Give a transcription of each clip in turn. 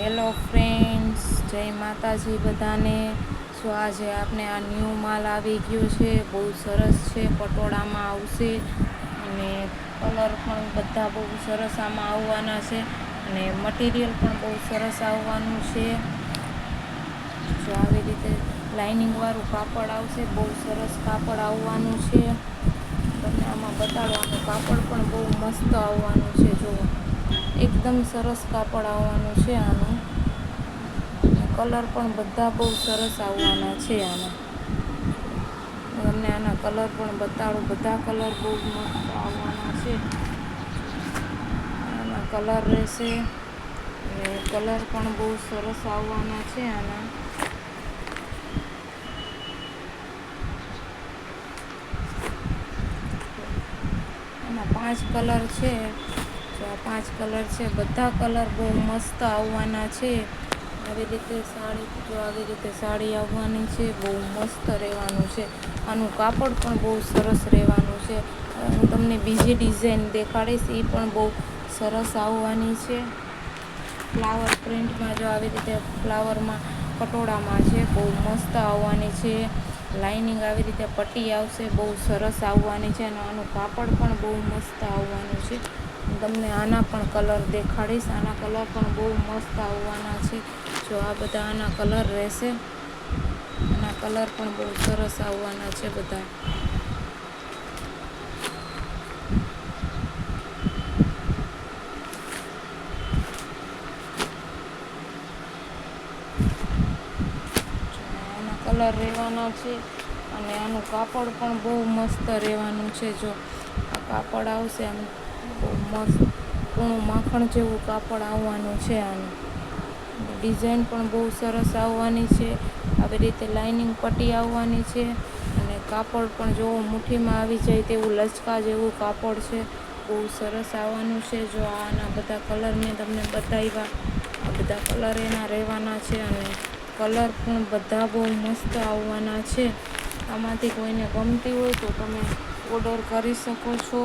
Hello friends જય માતાજી બધાને. જો આજે આપણે આ ન્યૂ માલ આવી ગયો છે. બહુ સરસ છે, પટોળામાં આવશે. અને કલર પણ બધા બહુ સરસ આમાં આવવાના છે. અને મટીરિયલ પણ બહુ સરસ આવવાનું છે. જો આવી રીતે લાઇનિંગવાળું કાપડ આવશે. બહુ સરસ કાપડ આવવાનું છે. આમાં બતાડવાનું કાપડ પણ બહુ મસ્ત આવવાનું છે, જુઓ. એકદમ સરસ કાપડ આવવાનું છે આનું. કલર પણ બધા બહુ સરસ આવવાના છે આના. તમને આના કલર પણ બતાડું, બધા કલર બહુ મસ્ત આવવાના છે. આના કલર રહેશે. કલર પણ બહુ સરસ આવવાના છે આના આના પાંચ કલર છે. જો આ પાંચ કલર છે, બધા કલર બહુ મસ્ત આવવાના છે. આવી રીતે સાડી, જો આવી રીતે સાડી આવવાની છે, બહુ મસ્ત રહેવાનું છે. આનું કાપડ પણ બહુ સરસ રહેવાનું છે. હું તમને બીજી ડિઝાઇન દેખાડીશ એ પણ બહુ સરસ આવવાની છે. ફ્લાવર પ્રિન્ટમાં જો આવી રીતે ફ્લાવરમાં પટોળામાં છે, બહુ મસ્ત આવવાની છે. લાઇનિંગ આવી રીતે પટ્ટી આવશે, બહુ સરસ આવવાની છે અને આનું કાપડ પણ બહુ મસ્ત આવવાનું છે. હું તમને આના પણ કલર દેખાડીશ. આના કલર પણ બહુ મસ્ત આવવાના છે. જો આ બધા આના કલર રહેશે, આના કલર પણ બહુ સરસ આવવાના છે બધા. કલર રહેવાના છે અને આનું કાપડ પણ બહુ મસ્ત રહેવાનું છે જો. આ કાપડ આવશે આમ બહુ મસ્ત કૂણું માખણ જેવું કાપડ આવવાનું છે આનું ડિઝાઇન પણ બહુ સરસ આવવાની છે. આવી રીતે લાઇનિંગ પટ્ટી આવવાની છે અને કાપડ પણ જો મુઠ્ઠીમાં આવી જાય તેવું લચકા જેવું કાપડ છે. બહુ સરસ આવવાનું છે જો આના બધા કલર મેં તમને બતાવ્યા. આ બધા કલર એના રહેવાના છે અને કલર પણ બધા બહુ મસ્ત આવવાના છે. આમાંથી કોઈને ગમતી હોય તો તમે ઓર્ડર કરી શકો છો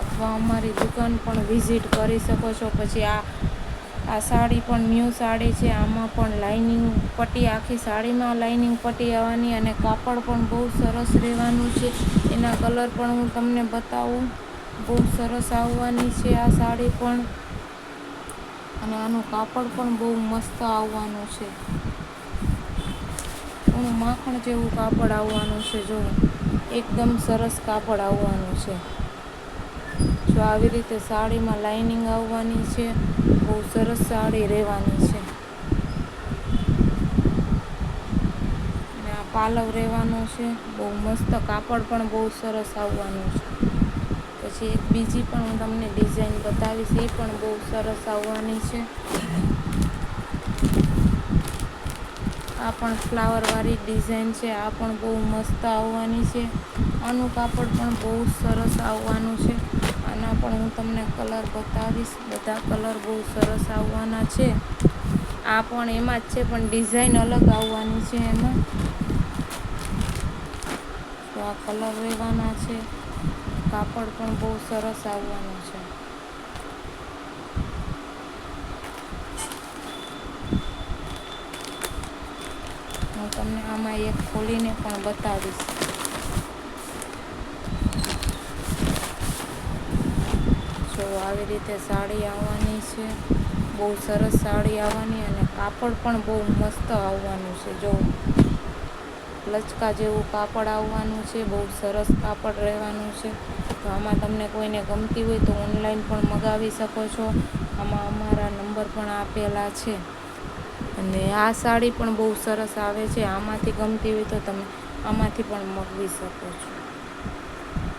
અથવા અમારી દુકાન પણ વિઝિટ કરી શકો છો. પછી આ આ સાડી પણ ન્યૂ સાડી છે. આમાં પણ લાઇનિંગ પટ્ટી, આખી સાડીમાં લાઇનિંગ પટ્ટી આવવાની અને કાપડ પણ બહુ સરસ રહેવાનું છે. એના કલર પણ હું તમને બતાવું. બહુ સરસ આવવાની છે આ સાડી પણ. અને આનું કાપડ પણ બહુ મસ્ત આવવાનું છે. એનું માખણ જેવું કાપડ આવવાનું છે જો. એકદમ સરસ કાપડ આવવાનું છે. જો આવી રીતે સાડીમાં લાઇનિંગ આવવાની છે, બહુ સરસ સાડી રહેવાની છે. અને આ પાલવ રહેવાનો છે, બહુ મસ્ત કાપડ પણ બહુ સરસ આવવાનું છે. પછી એક બીજી પણ હું તમને ડિઝાઇન બતાવીશ, એ પણ બહુ સરસ આવવાની છે. આ પણ ફ્લાવરવાળી ડિઝાઇન છે, આ પણ બહુ મસ્ત આવવાની છે. આનું કાપડ પણ બહુ સરસ આવવાનું છે. આના પણ હું તમને કલર બતાવીશ, બધા કલર બહુ સરસ આવવાના છે. આ પણ એમાં જ છે, પણ ડિઝાઇન અલગ આવવાની છે એમાં. તો આ કલર રહેવાના છે. કાપડ પણ બહુ સરસ આવવાનું છે હું તમને આમાં એક ખોલીને પણ બતાવીશ. જો આવી રીતે સાડી આવવાની છે, બહુ સરસ સાડી આવવાની અને કાપડ પણ બહુ મસ્ત આવવાનું છે. જો લચકા જેવું કાપડ આવવાનું છે, બહુ સરસ કાપડ રહેવાનું છે. તો આમાં તમને કોઈને ગમતી હોય તો ઓનલાઈન પણ મગાવી શકો છો. આમાં અમારા નંબર પણ આપેલા છે. અને આ સાડી પણ બહુ સરસ આવે છે. આમાંથી ગમતી હોય તો તમે આમાંથી પણ મગાવી શકો છો.